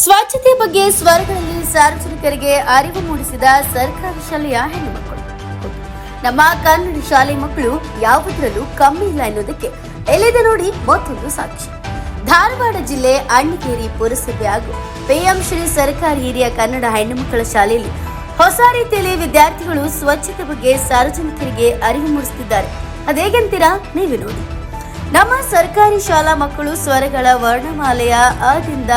ಸ್ವಚ್ಛತೆ ಬಗ್ಗೆ ಸ್ವರಗಳಲ್ಲಿ ಸಾರ್ವಜನಿಕರಿಗೆ ಅರಿವು ಮೂಡಿಸಿದ ಸರ್ಕಾರಿ ಶಾಲೆಯ ಹೆಣ್ಣುಮಕ್ಕಳು ನಮ್ಮ ಕನ್ನಡ ಶಾಲೆ ಮಕ್ಕಳು ಯಾವುದರಲ್ಲೂ ಕಮ್ಮಿ ಇಲ್ಲ ಎನ್ನುವುದಕ್ಕೆ ಎಲ್ಲಿದೆ ನೋಡಿ ಮತ್ತೊಂದು ಸಾಕ್ಷಿ. ಧಾರವಾಡ ಜಿಲ್ಲೆ ಅಣ್ಣಕೇರಿ ಪುರಸಭೆ ಹಾಗೂ ಪಿಎಂ ಶ್ರೀ ಸರ್ಕಾರಿ ಹಿರಿಯ ಕನ್ನಡ ಹೆಣ್ಣುಮಕ್ಕಳ ಶಾಲೆಯಲ್ಲಿ ಹೊಸ ರೀತಿಯಲ್ಲಿ ವಿದ್ಯಾರ್ಥಿಗಳು ಸ್ವಚ್ಛತೆ ಬಗ್ಗೆ ಸಾರ್ವಜನಿಕರಿಗೆ ಅರಿವು ಮೂಡಿಸುತ್ತಿದ್ದಾರೆ. ಅದೇಗಂತೀರಾ ನೀವು ನೋಡಿ. ನಮ್ಮ ಸರ್ಕಾರಿ ಶಾಲಾ ಮಕ್ಕಳು ಸ್ವರಗಳ ವರ್ಣಮಾಲೆಯ ಅದಿಂದ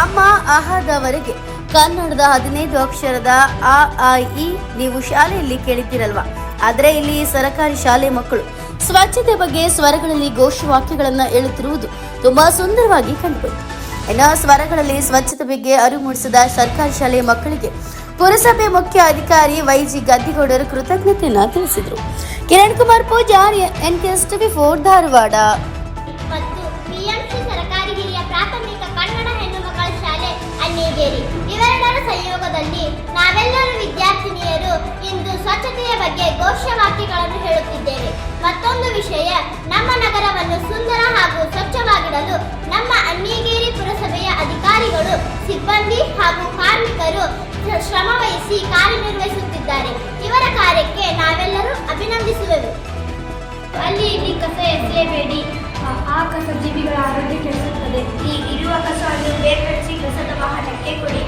ಅಮ್ಮ ಅಹದವರೆಗೆ ಕನ್ನಡದ ಹದಿನೈದು ಅಕ್ಷರದ ಆ ಆ ಇ ನೀವು ಶಾಲೆಯಲ್ಲಿ ಕೇಳಿದ್ದೀರಲ್ವಾ? ಆದರೆ ಇಲ್ಲಿ ಸರಕಾರಿ ಶಾಲೆ ಮಕ್ಕಳು ಸ್ವಚ್ಛತೆ ಬಗ್ಗೆ ಸ್ವರಗಳಲ್ಲಿ ಘೋಷವಾಕ್ಯಗಳನ್ನು ಹೇಳುತ್ತಿರುವುದು ತುಂಬಾ ಸುಂದರವಾಗಿ ಕಂಡುಬಂತು. ಇನ್ನು ಸ್ವರಗಳಲ್ಲಿ ಸ್ವಚ್ಛತೆ ಬಗ್ಗೆ ಅರಿವು ಮೂಡಿಸಿದ ಸರ್ಕಾರಿ ಶಾಲೆಯ ಮಕ್ಕಳಿಗೆ ಪುರಸಭೆ ಮುಖ್ಯ ಅಧಿಕಾರಿ ವೈಜಿ ಗದ್ದಿಗೌಡರು ಕೃತಜ್ಞತೆಯನ್ನು ತಿಳಿಸಿದರು. Kiran Kumar Pujar N K four Dharwad. ಬಗ್ಗೆ ಘೋಷವಾಕ್ಯಗಳನ್ನು ಹೇಳುತ್ತಿದ್ದೇವೆ. ಮತ್ತೊಂದು ವಿಷಯ, ನಮ್ಮ ನಗರವನ್ನು ಸುಂದರ ಹಾಗೂ ಸ್ವಚ್ಛವಾಗಿಡಲು ನಮ್ಮ ಅನ್ಯಗೇರಿ ಪುರಸಭೆಯ ಅಧಿಕಾರಿಗಳು, ಸಿಬ್ಬಂದಿ ಹಾಗೂ ಕಾರ್ಮಿಕರು ಶ್ರಮ ವಹಿಸಿ ಕಾರ್ಯನಿರ್ವಹಿಸುತ್ತಿದ್ದಾರೆ. ಇವರ ಕಾರ್ಯಕ್ಕೆ ನಾವೆಲ್ಲರೂ ಅಭಿನಂದಿಸುವೆವು. ಅಲ್ಲಿ ಇಲ್ಲಿ ಕಸ ಎಸೆಯಬೇಡಿ. ಆ- ಕಸ ಜೀವಿಗಳ ಆರೋಗ್ಯ ಕೆಡಿಸುತ್ತದೆ. ಈ ಇರುವ ಕಸವನ್ನು ಬೇರ್ಪಡಿಸಿ ಕಸದ ವಾಹನಕ್ಕೆ ಕೊಡಿ.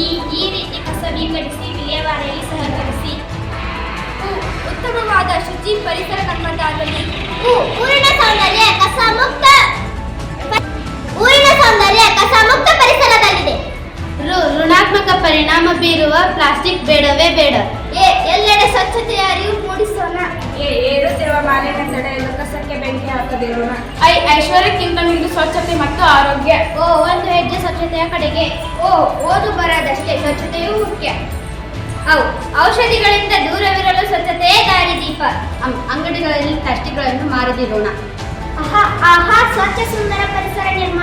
ಈ ಈ ರೀತಿ ಕಸ ವಿಂಗಡಿಸಿ ವಿಲೇವಾರಿಯಲ್ಲಿ ಸಹಕರಿಸಿ. ಶುಚಿ ಪರಿಸರ ಕಣ್ಮಟ್ಟಾಗಲಿ ಊ- ಊರಿನ ಸೌಂದರ್ಯ ಕಸ ಮುಕ್ತ ಊರಿನ ಸೌಂದರ್ಯ ಕಸ ಮುಕ್ತ ಪರಿಸರದಲ್ಲಿದೆ. ಋ- ಋಣಾತ್ಮಕ ಪರಿಣಾಮ ಬೀರುವ ಪ್ಲಾಸ್ಟಿಕ್ ಬೇಡವೇ ಬೇಡ. ಏ ಎಲ್ಲೆಡೆ ಸ್ವಚ್ಛತೆಯ ಅರಿವು ಮೂಡಿಸೋಣ. ಏರುತ್ತಿರುವ ಮಾಲಿನ್ಯ ತಡೆಯಲು ಕಸಕ್ಕೆ ಬೆಂಕಿ ಹಾಕದಿರೋಣ ಐ ಐಶ್ವರ್ಯಕ್ಕಿಂತ ಮಿಗಿಲು ಸ್ವಚ್ಛತೆ ಮತ್ತು ಆರೋಗ್ಯ. ಓ ಒಂದು ಹೆಜ್ಜೆ ಸ್ವಚ್ಛತೆಯ ಕಡೆಗೆ. ಓ ಓದು ಬರದಷ್ಟೇ ಸ್ವಚ್ಛತೆಯೂ ಮುಖ್ಯ. ಅವು ಔಷಧಿಗಳಿಂದ ದೂರವಿರಲು ಸ್ವಚ್ಛತೆಯೇ ದಾರಿದೀಪ ಅಂಗಡಿಗಳಲ್ಲಿ ಪ್ಲಾಸ್ಟಿಕ್ಗಳನ್ನು ಮಾರದಿರೋಣ ಆಹಾ ಆಹಾ ಸ್ವಚ್ಛ ಸುಂದರ ಪರಿಸರ ನಿರ್ಮಾಣ